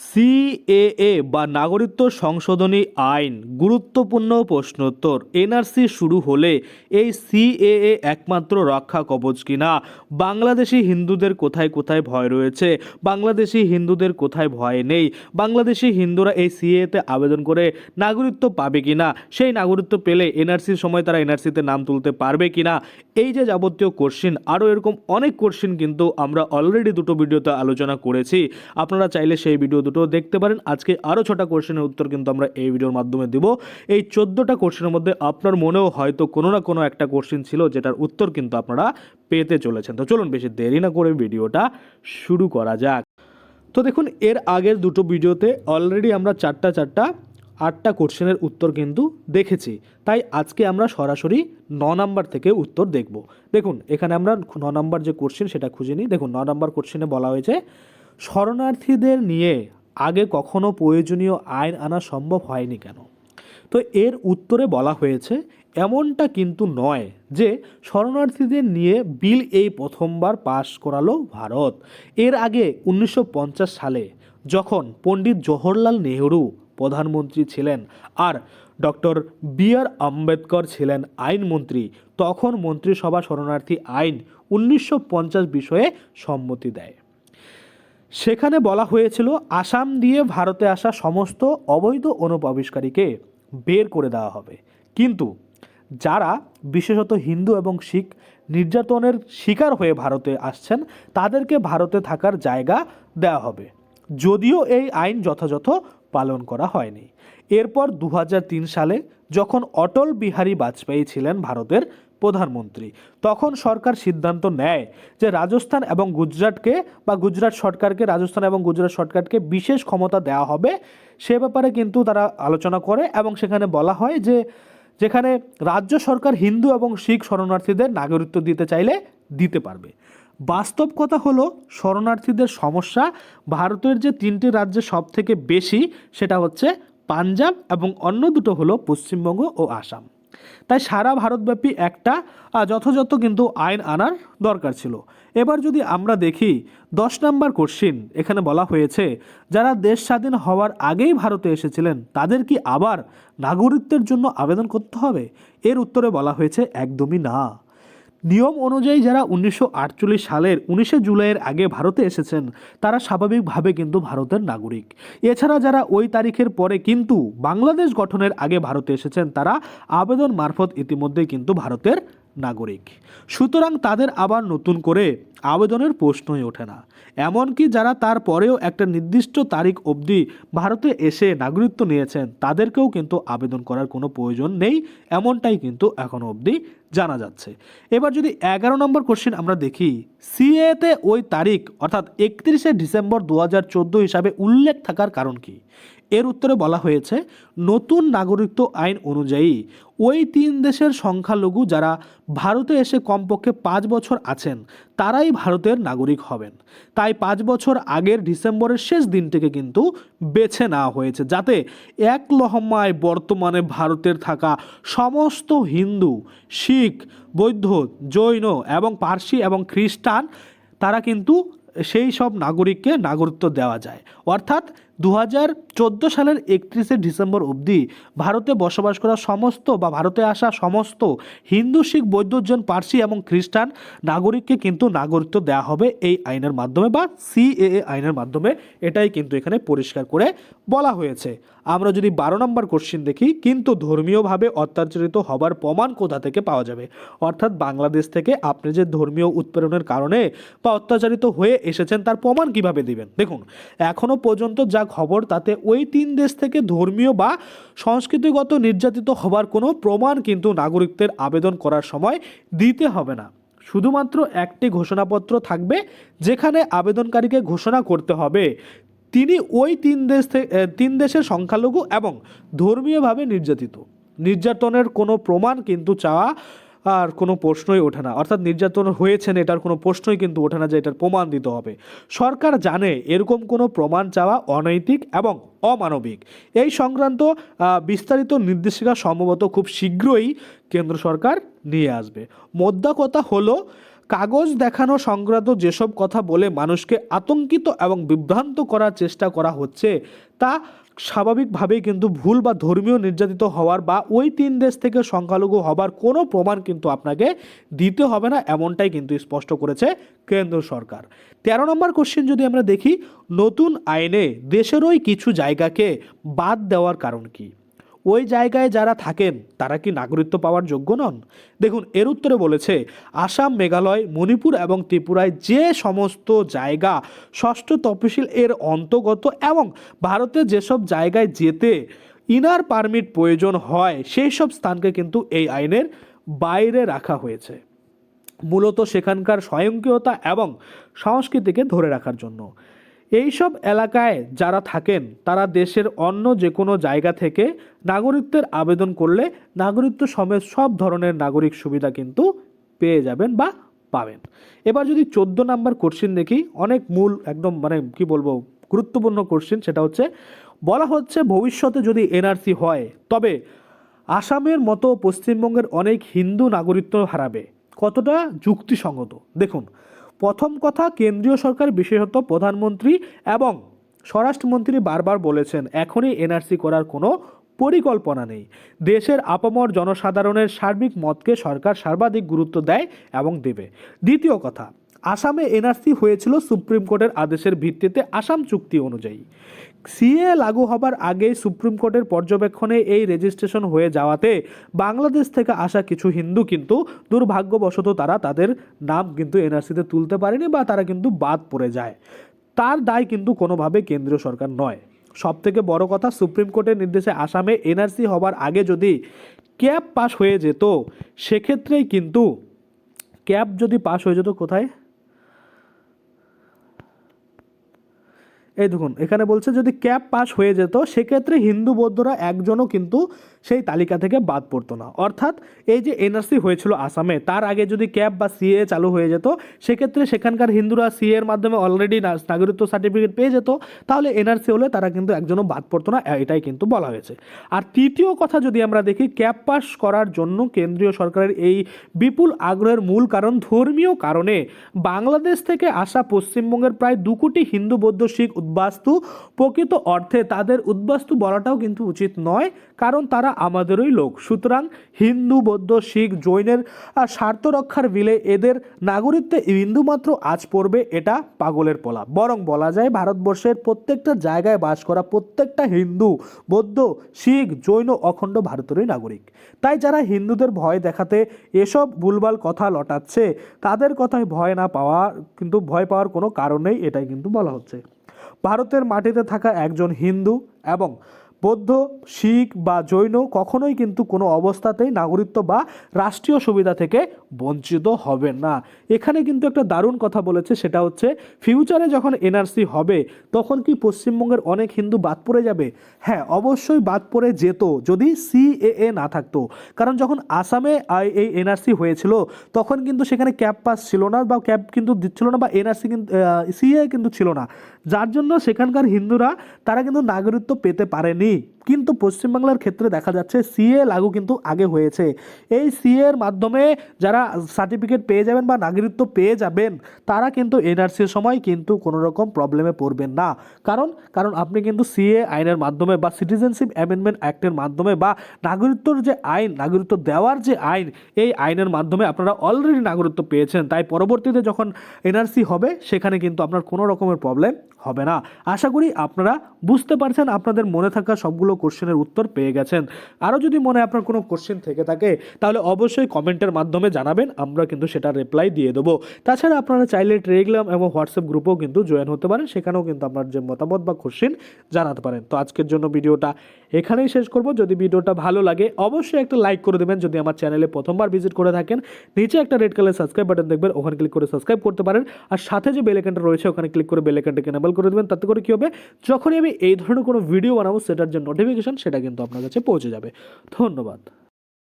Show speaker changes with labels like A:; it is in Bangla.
A: সিএএ বা নাগরিকত্ব সংশোধনী আইন গুরুত্বপূর্ণ প্রশ্নোত্তর। এনআরসি শুরু হলে এই সিএএ একমাত্র রক্ষা কবচ কিনা? বাংলাদেশি হিন্দুদের কোথায় কোথায় ভয় রয়েছে? বাংলাদেশি হিন্দুদের কোথায় ভয় নেই? বাংলাদেশি হিন্দুরা এই সিএতে আবেদন করে নাগরিকত্ব পাবে কিনা? সেই নাগরিকত্ব পেলে এনআরসির সময় তারা এনআরসিতে নাম তুলতে পারবে কিনা? এই যে যাবতীয় কোশ্চিন, আরও এরকম অনেক কোশ্চিন কিন্তু আমরা অলরেডি দুটো ভিডিওতে আলোচনা করেছি। আপনারা চাইলে সেই ভিডিও দুটো দেখতে পারেন। আজকে আরও ছটা কোশ্চেনের উত্তর কিন্তু আমরা এই ভিডিওর মাধ্যমে দিব। এই চোদ্দোটা কোশ্চেনের মধ্যে আপনার মনেও হয়তো কোনো না কোনো একটা কোশ্চেন ছিল যেটার উত্তর কিন্তু আপনারা পেতে চলেছেন। তো চলুন বেশি দেরি না করে ভিডিওটা শুরু করা যাক। তো দেখুন, এর আগের দুটো ভিডিওতে অলরেডি আমরা চারটা চারটা, আটটা কোশ্চেনের উত্তর কিন্তু দেখেছি। তাই আজকে আমরা সরাসরি ন নাম্বার থেকে উত্তর দেখব। দেখুন, এখানে আমরা ন নাম্বার যে কোশ্চেন সেটা খুঁজে নিই। দেখুন, ন নাম্বার কোশ্চেনে বলা হয়েছে শরণার্থীদের নিয়ে আগে কখনো প্রয়োজনীয় আইন আনা সম্ভব হয়নি কেন? তো এর উত্তরে বলা হয়েছে, এমনটা কিন্তু নয় যে শরণার্থীদের নিয়ে বিল এই প্রথমবার পাশ করালো ভারত। এর আগে উনিশশো পঞ্চাশ সালে যখন পণ্ডিত জওহরলাল নেহরু প্রধানমন্ত্রী ছিলেন আর ডক্টর বি আর আম্বেদকর ছিলেন আইনমন্ত্রী তখন মন্ত্রিসভা শরণার্থী আইন উনিশশো পঞ্চাশ বিষয়ে সম্মতি দেয়। সেখানে বলা হয়েছিল, আসাম দিয়ে ভারতে আসা সমস্ত অবৈধ অনুপ্রবেশকারীকে বের করে দেওয়া হবে। কিন্তু যারা বিশেষত হিন্দু এবং শিখ নির্যাতনের শিকার হয়ে ভারতে আসছেন, তাদেরকে ভারতে থাকার জায়গা দেওয়া হবে। যদিও এই আইন যথাযথ পালন করা হয়নি। এরপর দু হাজার তিন সালে যখন অটল বিহারী বাজপেয়ী ছিলেন ভারতের প্রধানমন্ত্রী। তখন সরকার সিদ্ধান্ত নেয় যে রাজস্থান এবং গুজরাটকে বা গুজরাট সরকারকে, রাজস্থান এবং গুজরাট সরকারকে বিশেষ ক্ষমতা দেওয়া হবে। সে ব্যাপারে কিন্তু তারা আলোচনা করে এবং সেখানে বলা হয় যে, যেখানে রাজ্য সরকার হিন্দু এবং শিখ শরণার্থীদের নাগরিকত্ব দিতে চাইলে দিতে পারবে। বাস্তব কথা হলো, শরণার্থীদের সমস্যা ভারতের যে তিনটি রাজ্যে সব থেকে বেশি, সেটা হচ্ছে পাঞ্জাব এবং অন্য দুটো হলো পশ্চিমবঙ্গ ও আসাম। তাই সারা ভারতব্যাপী একটা যথাযথ কিন্তু আইন আনার দরকার ছিল। এবার যদি আমরা দেখি, দশ নম্বর কোশ্চিন এখানে বলা হয়েছে, যারা দেশ স্বাধীন হওয়ার আগেই ভারতে এসেছিলেন, তাদের কি আবার নাগরিকত্বের জন্য আবেদন করতে হবে? এর উত্তরে বলা হয়েছে, একদমই না। নিয়ম অনুযায়ী যারা উনিশশো আটচল্লিশ সালের উনিশে জুলাইয়ের আগে ভারতে এসেছেন, তারা স্বাভাবিকভাবে কিন্তু ভারতের নাগরিক। এছাড়া যারা ওই তারিখের পরে কিন্তু বাংলাদেশ গঠনের আগে ভারতে এসেছেন, তারা আবেদন মারফত ইতিমধ্যেই কিন্তু ভারতের নাগরিক। সুতরাং তাদের আবার নতুন করে আবেদনের প্রশ্নই ওঠে না। এমনকি যারা তারপরেও একটা নির্দিষ্ট তারিখ অবধি ভারতে এসে নাগরিকত্ব নিয়েছেন, তাদেরকেও কিন্তু আবেদন করার কোনো প্রয়োজন নেই, এমনটাই কিন্তু এখনও অবধি জানা যাচ্ছে। এবার যদি এগারো নম্বর কোশ্চেন আমরা দেখি, সিএতে ওই তারিখ, অর্থাৎ একত্রিশে ডিসেম্বর দু হাজার চোদ্দ হিসাবে উল্লেখ থাকার কারণ কি? এর উত্তরে বলা হয়েছে, নতুন নাগরিকত্ব আইন অনুযায়ী ওই তিন দেশের সংখ্যালঘু যারা ভারতে এসে কমপক্ষে পাঁচ বছর আছেন, তারাই ভারতের নাগরিক হবেন। তাই পাঁচ বছর আগের ডিসেম্বরের শেষ দিনটিকে কিন্তু বেছে নেওয়া হয়েছে, যাতে এক লহমায় বর্তমানে ভারতের থাকা সমস্ত হিন্দু, শিখ, বৌদ্ধ, জৈন এবং পার্সি এবং খ্রিস্টান, তারা কিন্তু সেই সব নাগরিককে নাগরিকত্ব দেওয়া যায়। অর্থাৎ দু হাজার চোদ্দ সালের একত্রিশে ডিসেম্বর অবধি ভারতে বসবাস করা সমস্ত বা ভারতে আসা সমস্ত হিন্দু, শিখ বৈদ্যজন পার্সি এবং খ্রিস্টান নাগরিককে কিন্তু নাগরিকত্ব দেওয়া হবে এই আইনের মাধ্যমে বা সিএএ আইনের মাধ্যমে। এটাই কিন্তু এখানে পরিষ্কার করে বলা হয়েছে। আমরা যদি বারো নম্বর কোশ্চিন দেখি, কিন্তু ধর্মীয়ভাবে অত্যাচারিত হবার প্রমাণ কোথা থেকে পাওয়া যাবে? অর্থাৎ বাংলাদেশ থেকে আপনি যে ধর্মীয় উৎপীড়নের কারণে বা অত্যাচারিত হয়ে এসেছেন, তার প্রমাণ কীভাবে দিবেন? দেখুন, এখনও পর্যন্ত যা খবর, তাতে ওই তিন দেশ থেকে ধর্মীয় বা সংস্কৃতিগত নির্যাতিত হবার কোনো প্রমাণ কিন্তু নাগরিকদের আবেদন করার সময় দিতে হবে না। শুধুমাত্র একটি ঘোষণাপত্র থাকবে, যেখানে আবেদনকারীকে ঘোষণা করতে হবে। তিনি ওই তিন দেশ থেকে তিন দেশের সংখ্যালঘু এবং ধর্মীয়ভাবে নির্যাতিত। নির্যাতনের কোনো প্রমাণ কিন্তু চাওয়া আর কোনো প্রশ্নই ওঠে না। অর্থাৎ নির্যাতন হয়েছেন এটার কোনো প্রশ্নই কিন্তু ওঠে না যে এটার প্রমাণ দিতে হবে। সরকার জানে এরকম কোনো প্রমাণ চাওয়া অনৈতিক এবং অমানবিক। এই সংক্রান্ত বিস্তারিত নির্দেশিকা সম্ভবত খুব শীঘ্রই কেন্দ্র সরকার নিয়ে আসবে। মোদ্দা কথা হলো কাগজ দেখানো সংক্রান্ত যেসব কথা বলে মানুষকে আতঙ্কিত এবং বিভ্রান্ত করার চেষ্টা করা হচ্ছে, তা স্বাভাবিকভাবেই কিন্তু ভুল বা ধর্মীয় নির্যাতিত হওয়ার বা ওই তিন দেশ থেকে সংখ্যালঘু হবার কোনো প্রমাণ কিন্তু আপনাকে দিতে হবে না, এমনটাই কিন্তু স্পষ্ট করেছে কেন্দ্র সরকার। তেরো নম্বর কোশ্চেন যদি আমরা দেখি, নতুন আইনে দেশেরই কিছু জায়গাকে বাদ দেওয়ার কারণ কি? ওই জায়গায় যারা থাকেন, তারা কি নাগরিকত্ব পাওয়ার যোগ্য নন? দেখুন, এর উত্তরে বলেছে, আসাম, মেঘালয়, মণিপুর এবং ত্রিপুরায় যে সমস্ত জায়গা ষষ্ঠ তফসিল এর অন্তর্গত এবং ভারতের যেসব জায়গায় যেতে ইনার পারমিট প্রয়োজন হয়, সেই সব স্থানকে কিন্তু এই আইনের বাইরে রাখা হয়েছে। মূলত সেখানকার স্বয়ংক্রিয়তা এবং সংস্কৃতিকে ধরে রাখার জন্য। এইসব এলাকায় যারা থাকেন, তারা দেশের অন্য যে কোনো জায়গা থেকে নাগরিকত্বের আবেদন করলে নাগরিকত্ব সমেত সব ধরনের নাগরিক সুবিধা কিন্তু পেয়ে যাবেন বা পাবেন। এবার যদি চোদ্দ নাম্বার কোশ্চিন দেখি, অনেক মূল একদম মানে কি বলব, গুরুত্বপূর্ণ কোশ্চিন সেটা হচ্ছে, বলা হচ্ছে ভবিষ্যতে যদি এনআরসি হয়, তবে আসামের মতো পশ্চিমবঙ্গের অনেক হিন্দু নাগরিকত্ব হারাবে। কতটা? যুক্তিসঙ্গত। দেখুন প্রথম কথা কেন্দ্রীয় সরকার, বিশেষত প্রধানমন্ত্রী এবং স্বরাষ্ট্রমন্ত্রী বারবার বলেছেন, এখনই এনআরসি করার কোনো পরিকল্পনা নেই। দেশের আপমর জনসাধারণের সার্বিক মতকে সরকার সর্বাধিক গুরুত্ব দেয় এবং দেবে। দ্বিতীয় কথা আসামে এনআরসি হয়েছিল সুপ্রিম কোর্টের আদেশের ভিত্তিতে আসাম চুক্তি অনুযায়ী। সিএ লাগু হবার আগে সুপ্রিম কোর্টের পর্যবেক্ষণে এই রেজিস্ট্রেশন হয়ে যাওয়াতে বাংলাদেশ থেকে আসা কিছু হিন্দু কিন্তু দুর্ভাগ্যবশত তারা তাদের নাম কিন্তু এনআরসিতে তুলতে পারেনি বা তারা কিন্তু বাদ পড়ে যায়। তার দায় কিন্তু কোনোভাবে কেন্দ্রীয় সরকার নয়। সব থেকে বড় কথা, সুপ্রিম কোর্টের নির্দেশে আসামে এনআরসি হবার আগে যদি ক্যাব পাস হয়ে যেত, সেক্ষেত্রেই কিন্তু ক্যাব যদি পাস হয়ে যেত কোথায়? এই দেখুন, এখানে বলছে যদি ক্যাব পাস হয়ে যেত, সেক্ষেত্রে হিন্দু বৌদ্ধরা একজনও কিন্তু সেই তালিকা থেকে বাদ পড়তো না। অর্থাৎ এই যে এনআরসি হয়েছিল আসামে, তার আগে যদি ক্যাব বা সিএ চালু হয়ে যেত, সেক্ষেত্রে সেখানকার হিন্দুরা সিএ এর মাধ্যমে অলরেডি নাগরিকত্ব সার্টিফিকেট পেয়ে যেত, তাহলে এনআরসি হলে তারা কিন্তু একজনও বাদ পড়তো না এটাই কিন্তু বলা হয়েছে। আর তৃতীয় কথা যদি আমরা দেখি, ক্যাব পাস করার জন্য কেন্দ্রীয় সরকারের এই বিপুল আগ্রহের মূল কারণ ধর্মীয় কারণে বাংলাদেশ থেকে আসা পশ্চিমবঙ্গের প্রায় দু কোটি হিন্দু বৌদ্ধ শিখ উদ্বাস্তু প্রকৃত অর্থে তাদের উদ্বাস্তু বলাটাও কিন্তু উচিত নয়, কারণ তারা আমাদেরই লোক। সুতরাং হিন্দু, বৌদ্ধ, শিখ, জৈনের স্বার্থ রক্ষার বিলে এদের নাগরিকত্বে বিন্দুমাত্র আজ পড়বে এটা পাগলের পলা। বরং বলা যায় ভারতবর্ষের প্রত্যেকটা জায়গায় বাস করা প্রত্যেকটা হিন্দু, বৌদ্ধ, শিখ, জৈন অখণ্ড ভারতেরই নাগরিক। তাই যারা হিন্দুদের ভয় দেখাতে এসব ভুলভাল কথা লটাচ্ছে, তাদের কথায় ভয় না পাওয়া কিন্তু ভয় পাওয়ার কোনো কারণ নেই, এটাই কিন্তু বলা হচ্ছে। ভারতের মাটিতে থাকা একজন হিন্দু এবং বৌদ্ধ, শিখ বা জৈন কখনোই কিন্তু কোনো অবস্থাতেই নাগরিকত্ব বা রাষ্ট্রীয় সুবিধা থেকে বঞ্চিত হবে না। এখানে কিন্তু একটা দারুণ কথা বলেছে, সেটা হচ্ছে ফিউচারে যখন এনআরসি হবে, তখন কি পশ্চিমবঙ্গের অনেক হিন্দু বাদ পড়ে যাবে? হ্যাঁ অবশ্যই বাদ পড়ে যেত যদি সিএএ না থাকতো। কারণ যখন আসামে এই এনআরসি হয়েছিল, তখন কিন্তু সেখানে ক্যাব পাস ছিল না বা ক্যাব কিন্তু দিচ্ছিল না বা এনআরসি কিন্তু সিএ কিন্তু ছিল না। যার জন্য সেখানকার হিন্দুরা, তারা কিন্তু নাগরিকত্ব পেতে পারেনি। কি কিন্তু পশ্চিমবাংলার ক্ষেত্রে দেখা যাচ্ছে সিএ লাগু কিন্তু আগে হয়েছে। এই সিএ এর মাধ্যমে যারা সার্টিফিকেট পেয়ে যাবেন বা নাগরিকত্ব পেয়ে যাবেন, তারা কিন্তু এনআরসির সময় কিন্তু কোনো রকম প্রবলেমে পড়বেন না। কারণ কারণ আপনি কিন্তু সিএ আইনের মাধ্যমে বা সিটিজেনশিপ অ্যামেন্ডমেন্ট অ্যাক্টের মাধ্যমে বা নাগরিকত্বর যে আইন, নাগরিকত্ব দেওয়ার যে আইন, এই আইনের মাধ্যমে আপনারা অলরেডি নাগরিকত্ব পেয়েছেন। তাই পরবর্তীতে যখন এনআরসি হবে, সেখানে কিন্তু আপনার কোনো রকমের প্রবলেম হবে না। আশা করি আপনারা বুঝতে পারছেন, আপনাদের মনে থাকা সবগুলো কোশ্চেনের উত্তর পেয়ে গেছেন। আরও যদি মনে আপনার কোনো কোশ্চেন থেকে থাকে, তাহলে অবশ্যই কমেন্টের মাধ্যমে জানাবেন, আমরা কিন্তু সেটা রিপ্লাই দিয়ে দেবো। তাছাড়া আপনারা চাইলে টেলিগ্রাম এবং হোয়াটসঅ্যাপ গ্রুপেও কিন্তু জয়েন হতে পারেন, সেখানেও কিন্তু আপনার যে মতামত বা কোশ্চেন জানাতে পারেন। তো আজকের জন্য ভিডিওটা এখানেই শেষ করব। যদি ভিডিওটা ভালো লাগে, অবশ্যই একটা লাইক করে দেবেন। যদি আমার চ্যানেলে প্রথমবার ভিজিট করে থাকেন, নিচে একটা রেড কালার সাবস্ক্রাইব বাটন দেখবেন, ওখানে ক্লিক করে সাবস্ক্রাইব করতে পারেন। আর সাথে যে বেল আইকনটা রয়েছে, ওখানে ক্লিক করে বেল আইকনটাকে এনেবল করে দেবেন। তাতে করে কী হবে? যখনই আমি এই ধরনের কোনো ভিডিও বানাবো, সেটার যে নোটিফিকেশন সেটা কিন্তু আপনার কাছে পৌঁছে যাবে। ধন্যবাদ।